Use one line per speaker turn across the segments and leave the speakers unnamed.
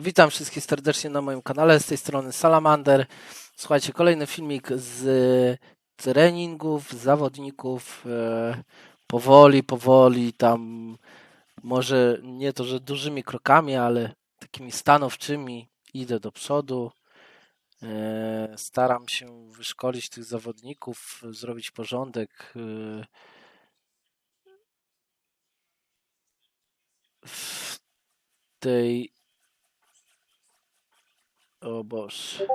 Witam wszystkich serdecznie na moim kanale, z tej strony Salamander. Słuchajcie, kolejny filmik z treningów, zawodników. E, powoli, powoli, tam może nie to, że dużymi krokami, ale takimi stanowczymi idę do przodu. E, staram się wyszkolić tych zawodników, zrobić porządek e, w tej o Boże.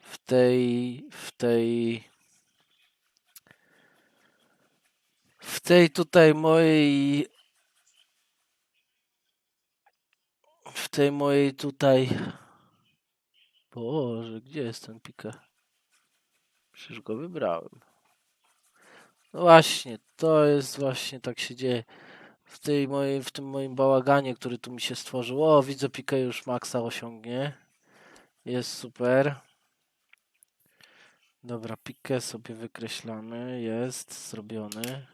W tej, w tej, w tej tutaj mojej, w tej mojej tutaj, Boże, gdzie jest ten pika? Przecież go wybrałem. No właśnie, to jest właśnie tak się dzieje w tej mojej, w tym moim bałaganie, który tu mi się stworzył. O, widzę pikę już maksa osiągnie. Jest super. Dobra, pikę sobie wykreślamy. Jest zrobiony.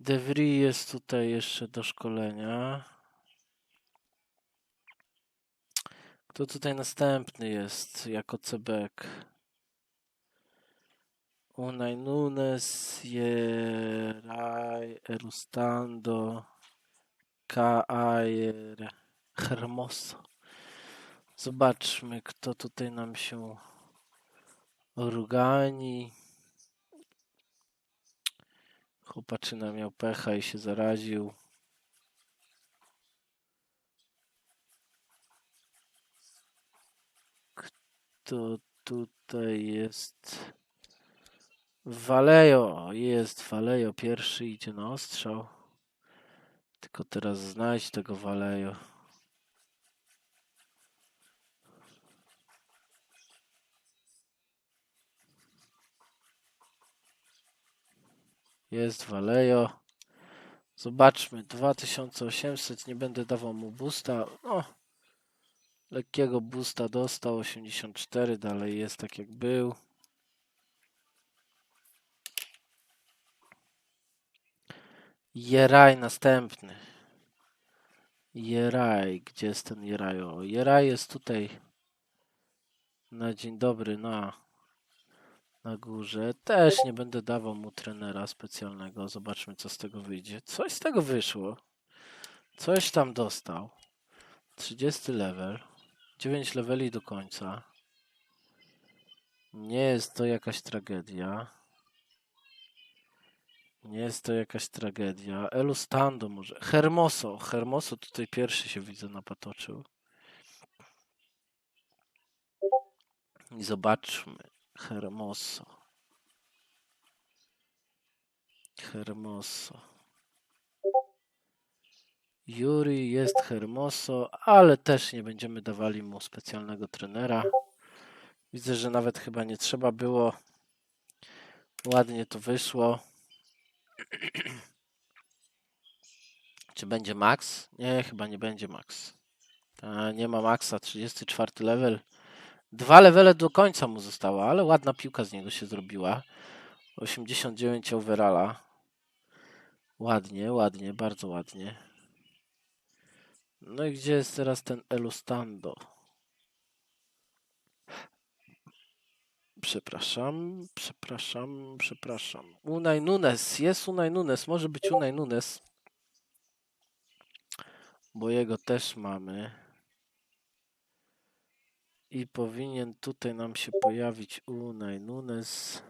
Devry jest tutaj jeszcze do szkolenia. Kto tutaj następny jest jako cebek? Unai Nunes, Jerai, Erustando, Kair, Hermoso. Zobaczmy, kto tutaj nam się organi. Chłopaczyna miał pecha i się zaraził. Kto tutaj jest? Walejo, jest Walejo, pierwszy idzie na ostrzał. Tylko teraz znajdź tego Walejo. Jest Walejo. Zobaczmy, 2800, nie będę dawał mu boosta. O, lekkiego boosta dostał, 84, dalej jest tak jak był. Jeraj następny. Jeraj, gdzie jest ten Jeraj? O, Jeraj jest tutaj na dzień dobry, na, na górze. Też nie będę dawał mu trenera specjalnego. Zobaczmy, co z tego wyjdzie. Coś z tego wyszło. Coś tam dostał. 30 level. 9 leveli do końca. Nie jest to jakaś tragedia. Nie jest to jakaś tragedia. Elustando może. Hermoso. Hermoso tutaj pierwszy się widzę napatoczył. I zobaczmy. Hermoso. Hermoso. Yuri jest Hermoso, ale też nie będziemy dawali mu specjalnego trenera. Widzę, że nawet chyba nie trzeba było. Ładnie to wyszło. Czy będzie max? Nie, chyba nie będzie max. Ta, nie ma maxa, 34 level. Dwa levele do końca mu zostało, ale ładna piłka z niego się zrobiła. 89 overalla. Ładnie, ładnie, bardzo ładnie. No i gdzie jest teraz ten Elustando? Przepraszam, przepraszam, przepraszam. Unai Nunes, jest Unai Nunes, może być Unai Nunes. Bo jego też mamy. I powinien tutaj nam się pojawić Unai Nunes.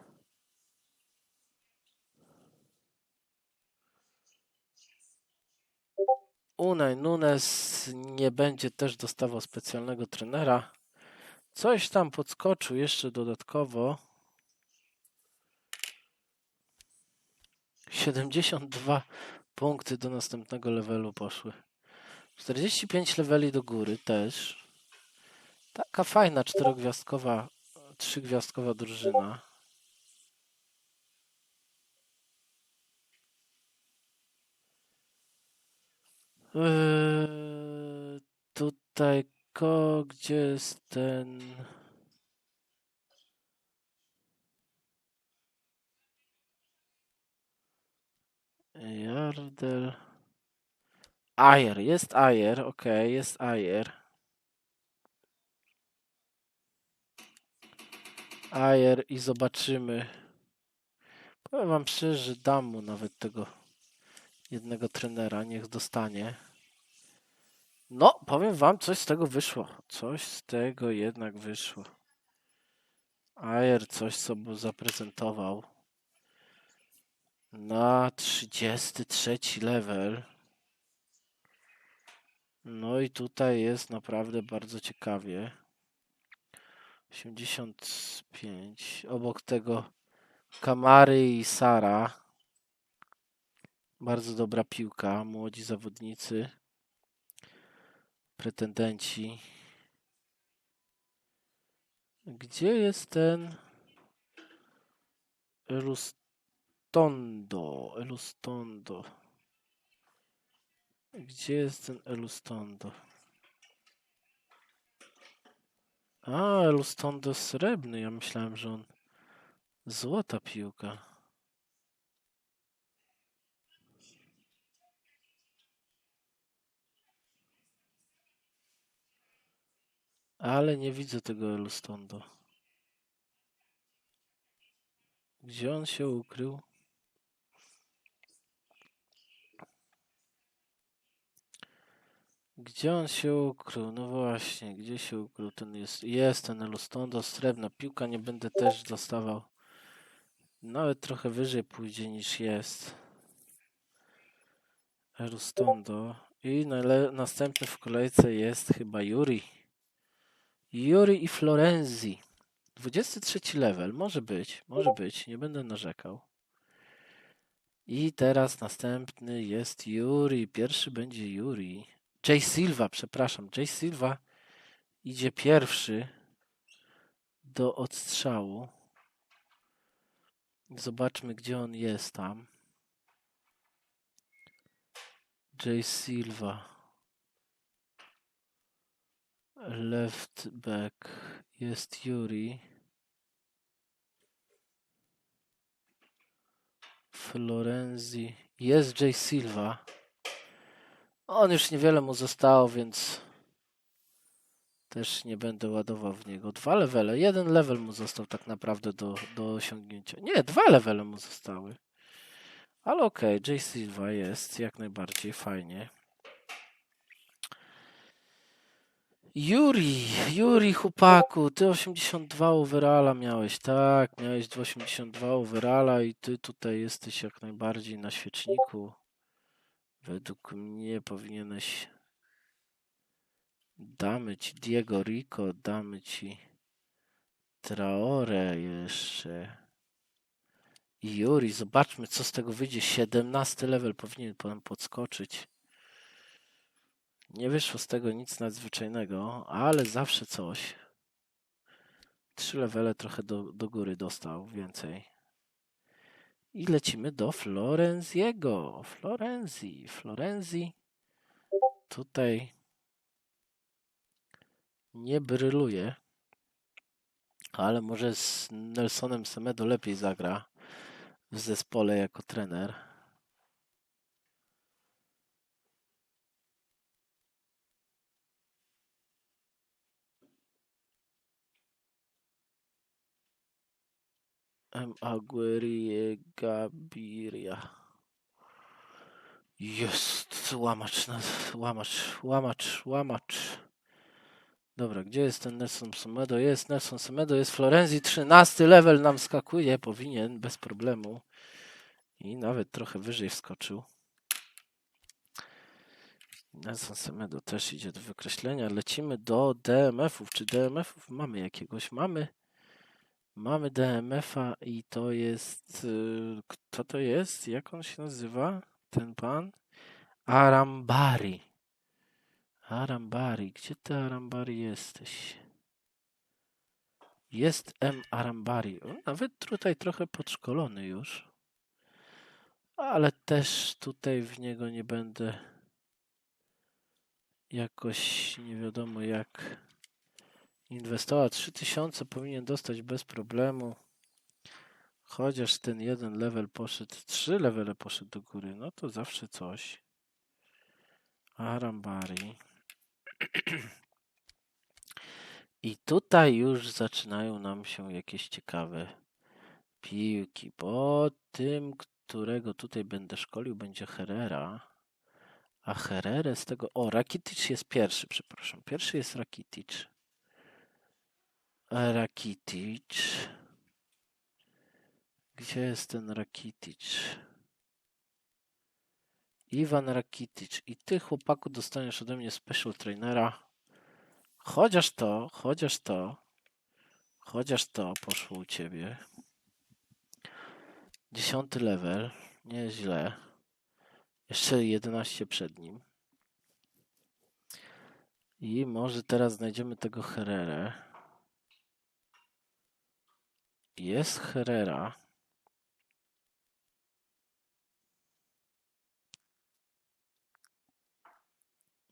Unai Nunes nie będzie też dostawał specjalnego trenera. Coś tam podskoczył jeszcze dodatkowo. 72 punkty do następnego levelu poszły. 45 leveli do góry też. Taka fajna czterogwiazdkowa, trzygwiazdkowa drużyna. Yy, tutaj ko, gdzie jest ten... Jardel. Ajer, jest Ajer, okej, jest Ajer. Ajer i zobaczymy. Powiem wam szczerze, że dam mu nawet tego jednego trenera, niech dostanie. No, powiem wam, coś z tego wyszło. Coś z tego jednak wyszło. Ajer coś sobie zaprezentował. Na 33 level. No i tutaj jest naprawdę bardzo ciekawie. 85. Obok tego Kamary i Sara. Bardzo dobra piłka. Młodzi zawodnicy. Pretendenci. Gdzie jest ten Elustondo? Elustondo. Gdzie jest ten Elustondo? A, Elustondo srebrny. Ja myślałem, że on złota piłka. Ale nie widzę tego Elustondo. Gdzie on się ukrył? Gdzie on się ukrył? No właśnie, gdzie się ukrył ten jest? Jest ten Elustondo, srebrna piłka, nie będę też dostawał. Nawet trochę wyżej pójdzie niż jest. Elustondo. I następny w kolejce jest chyba Yuri. Yuri i Florenzi. 23 level, może być, może być, nie będę narzekał. I teraz następny jest Yuri. Pierwszy będzie Yuri. Jay Silva, przepraszam. Jay Silva idzie pierwszy do odstrzału. Zobaczmy, gdzie on jest tam. Jay Silva. Left back jest Yuri. Florenzi. Jest Jay Silva. On już niewiele mu zostało, więc też nie będę ładował w niego. Dwa levele. Jeden level mu został tak naprawdę do, do osiągnięcia. Nie, dwa levele mu zostały. Ale okej, okay, Jay Silva jest jak najbardziej fajnie. Juri, Juri chłopaku, ty 82 overalla miałeś, tak, miałeś 82 overalla i ty tutaj jesteś jak najbardziej na świeczniku. Według mnie powinieneś damy ci Diego Rico, damy ci Traore jeszcze. I Juri, zobaczmy co z tego wyjdzie. 17 level powinien potem podskoczyć. Nie wyszło z tego nic nadzwyczajnego, ale zawsze coś. Trzy levele trochę do, do góry dostał, więcej. I lecimy do Florenziego. Florenzi, Florenzi. Tutaj nie bryluje, ale może z Nelsonem Semedo lepiej zagra w zespole jako trener. M. Aguirre Gabiria. Jest łamacz, łamacz, łamacz, łamacz. Dobra, gdzie jest ten Nelson Semedo? Jest Nelson Semedo, jest Florenzi, 13 level nam skakuje, powinien, bez problemu. I nawet trochę wyżej wskoczył. Nelson Semedo też idzie do wykreślenia. Lecimy do DMF-ów. Czy DMF-ów mamy jakiegoś? Mamy. Mamy DMF-a i to jest... Y, kto to jest? Jak on się nazywa? Ten pan? Arambari. Arambari. Gdzie ty Arambari jesteś? Jest M. Arambari. On nawet tutaj trochę podszkolony już. Ale też tutaj w niego nie będę jakoś nie wiadomo jak inwestował. 3000 powinien dostać bez problemu. Chociaż ten jeden level poszedł, trzy levele poszedł do góry, no to zawsze coś. Arambari. I tutaj już zaczynają nam się jakieś ciekawe piłki, bo tym, którego tutaj będę szkolił, będzie Herrera. A Herrera z tego... O, Rakitic jest pierwszy, przepraszam. Pierwszy jest Rakitic. Rakitic. Gdzie jest ten Rakitic? Iwan Rakitic. I ty, chłopaku, dostaniesz ode mnie special trainera. Chociaż to, chociaż to, chociaż to poszło u ciebie. Dziesiąty level. Nieźle. Jeszcze 11 przed nim. I może teraz znajdziemy tego Herrera. Jest Herrera.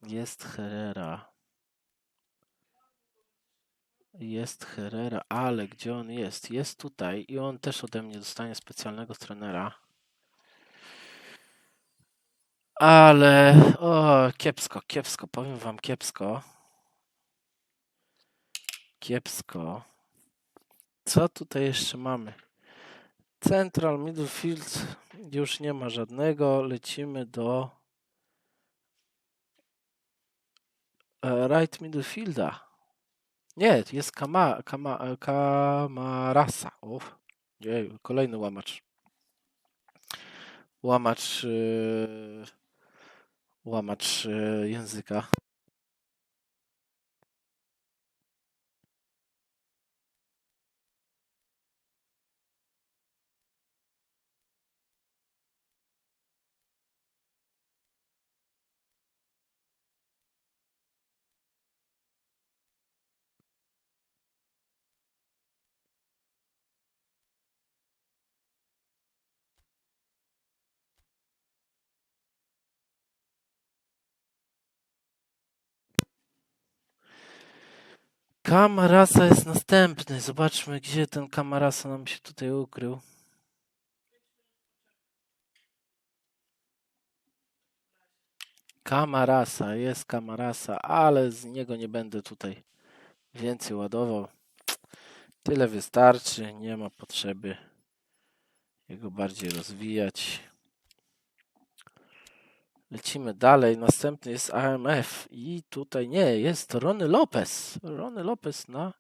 Jest Herrera. Jest Herrera, ale gdzie on jest? Jest tutaj i on też ode mnie dostanie specjalnego trenera. Ale o, kiepsko, kiepsko, powiem wam kiepsko. Kiepsko. Co tutaj jeszcze mamy? Central Midfield już nie ma żadnego. Lecimy do e, right midfielda. Nie, jest Kama, Kama, e, Kamarasa. Uf, nie, kolejny łamacz. Łamacz, yy, łamacz yy, języka. Kamarasa jest następny. Zobaczmy, gdzie ten Kamarasa nam się tutaj ukrył. Kamarasa, jest Kamarasa, ale z niego nie będę tutaj więcej ładował. Tyle wystarczy, nie ma potrzeby jego bardziej rozwijać. Lecimy dalej. Następny jest AMF i tutaj nie, jest Rony Lopez. Rony Lopez na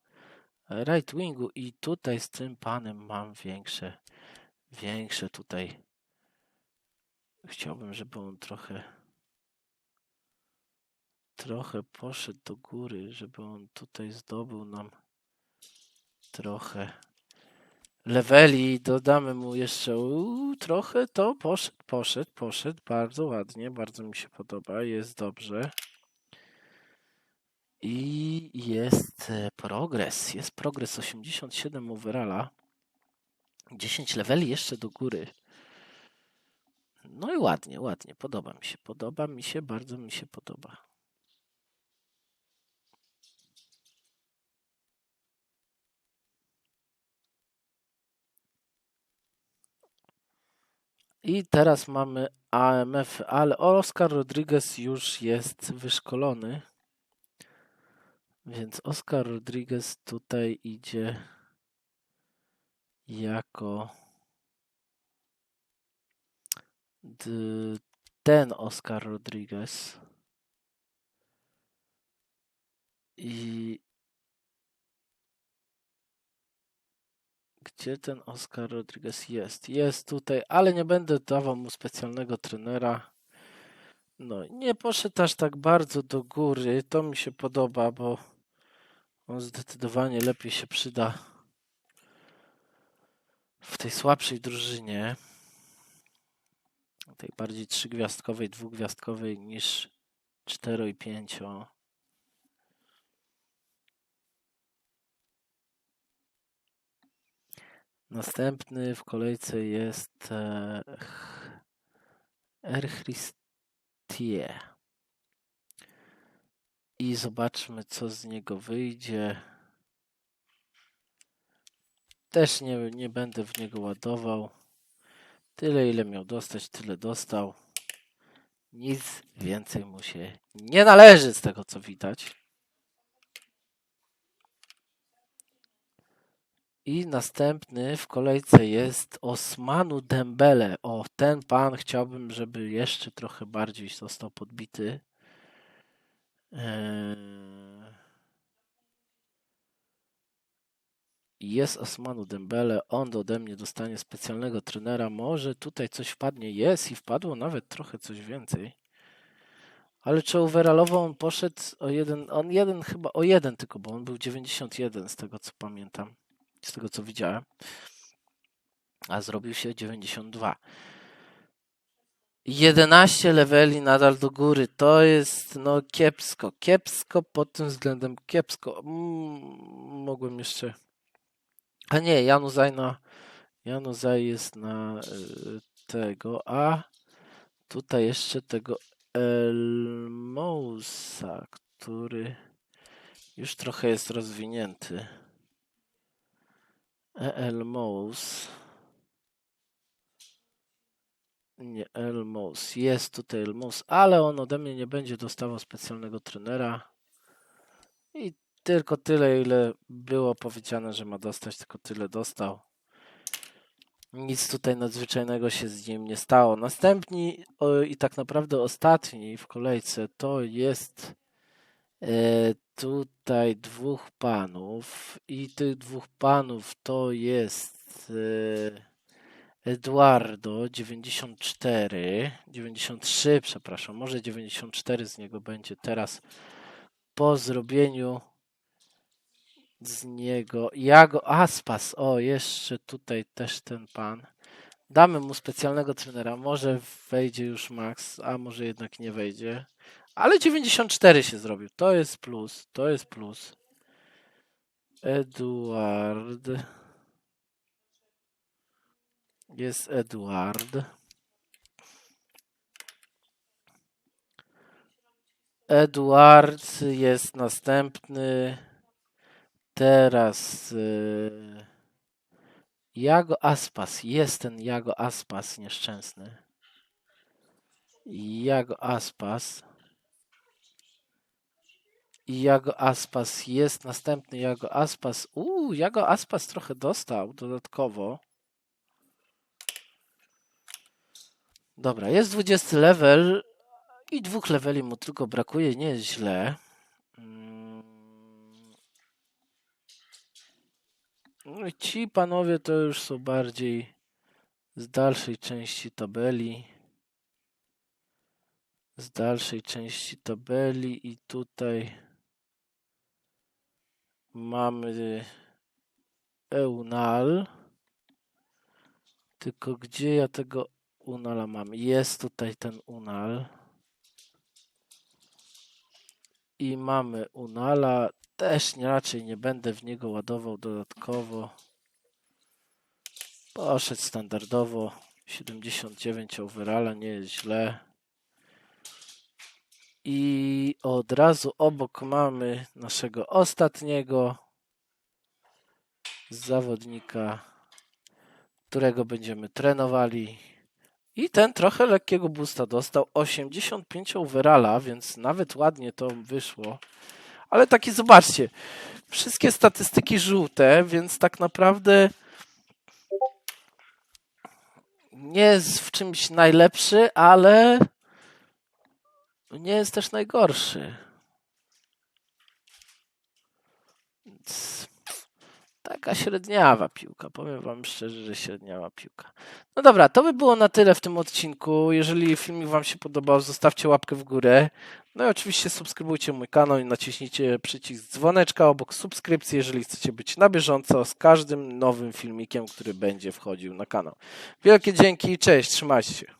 right wingu i tutaj z tym panem mam większe, większe tutaj. Chciałbym, żeby on trochę trochę poszedł do góry, żeby on tutaj zdobył nam trochę leveli, dodamy mu jeszcze trochę, to poszedł, poszedł, poszedł, bardzo ładnie, bardzo mi się podoba, jest dobrze. I jest e, progres, jest progres 87 overalla, 10 leveli jeszcze do góry. No i ładnie, ładnie, podoba mi się, podoba mi się, bardzo mi się podoba. I teraz mamy AMF, ale Oscar Rodriguez już jest wyszkolony. Więc Oscar Rodriguez tutaj idzie jako ten Oscar Rodriguez. I Gdzie ten Oscar Rodriguez jest? Jest tutaj, ale nie będę dawał mu specjalnego trenera. No, nie poszedł aż tak bardzo do góry. To mi się podoba, bo on zdecydowanie lepiej się przyda w tej słabszej drużynie. Tej bardziej trzygwiazdkowej, dwugwiazdkowej niż cztero i pięcio. Następny w kolejce jest Erchristie. I zobaczmy, co z niego wyjdzie. Też nie, nie będę w niego ładował. Tyle, ile miał dostać, tyle dostał. Nic więcej mu się nie należy z tego co widać. I następny w kolejce jest Osmanu Dembele. O, ten pan chciałbym, żeby jeszcze trochę bardziej został podbity. Eee... Jest Osmanu Dembele, on ode mnie dostanie specjalnego trenera. Może tutaj coś wpadnie. Jest i wpadło nawet trochę coś więcej. Ale czy overallowo on poszedł o jeden, on jeden chyba o jeden tylko, bo on był 91 z tego co pamiętam, z tego co widziałem. A zrobił się 92. 11 leveli nadal do góry. To jest no kiepsko. Kiepsko pod tym względem kiepsko. Mm, mogłem jeszcze. A nie, Januzaj na. Januzaj jest na y, tego, a tutaj jeszcze tego Elmousa, który już trochę jest rozwinięty. Elmous. Nie, Elmous. Jest tutaj Elmous, ale on ode mnie nie będzie dostawał specjalnego trenera. I tylko tyle, ile było powiedziane, że ma dostać, tylko tyle dostał. Nic tutaj nadzwyczajnego się z nim nie stało. Następni o, i tak naprawdę ostatni w kolejce to jest tutaj dwóch panów i tych dwóch panów to jest e, Eduardo 94, 93, przepraszam, może 94 z niego będzie teraz po zrobieniu z niego. Jago Aspas. O, jeszcze tutaj też ten pan. Damy mu specjalnego trenera. Może wejdzie już Max, a może jednak nie wejdzie. Ale 94 się zrobił. To jest plus. To jest plus. Eduard. Jest Eduard. Eduard jest następny. Teraz y, Jago Aspas. Jest ten Jago Aspas nieszczęsny. Jago Aspas. I Jago Aspas jest następny Jago Aspas. Uuu, Jago Aspas trochę dostał dodatkowo. Dobra, jest 20 level i dwóch leveli mu tylko brakuje, nie jest źle. No i ci panowie to już są bardziej z dalszej części tabeli. Z dalszej części tabeli i tutaj mamy Eunal. Tylko gdzie ja tego Unala mam? Jest tutaj ten Unal. I mamy Unala też raczej nie będę w niego ładował dodatkowo. Poszedł standardowo. 79 overalla, nie jest źle. I od razu obok mamy naszego ostatniego zawodnika, którego będziemy trenowali. I ten trochę lekkiego boosta dostał. 85 overalla, więc nawet ładnie to wyszło. Ale takie, zobaczcie, wszystkie statystyki żółte, więc tak naprawdę nie jest w czymś najlepszy, ale nie jest też najgorszy. Więc taka średniawa piłka. Powiem Wam szczerze, że średniawa piłka. No dobra, to by było na tyle w tym odcinku. Jeżeli filmik Wam się podobał, zostawcie łapkę w górę. No i oczywiście subskrybujcie mój kanał i naciśnijcie przycisk dzwoneczka obok subskrypcji, jeżeli chcecie być na bieżąco z każdym nowym filmikiem, który będzie wchodził na kanał. Wielkie dzięki, cześć, trzymajcie się.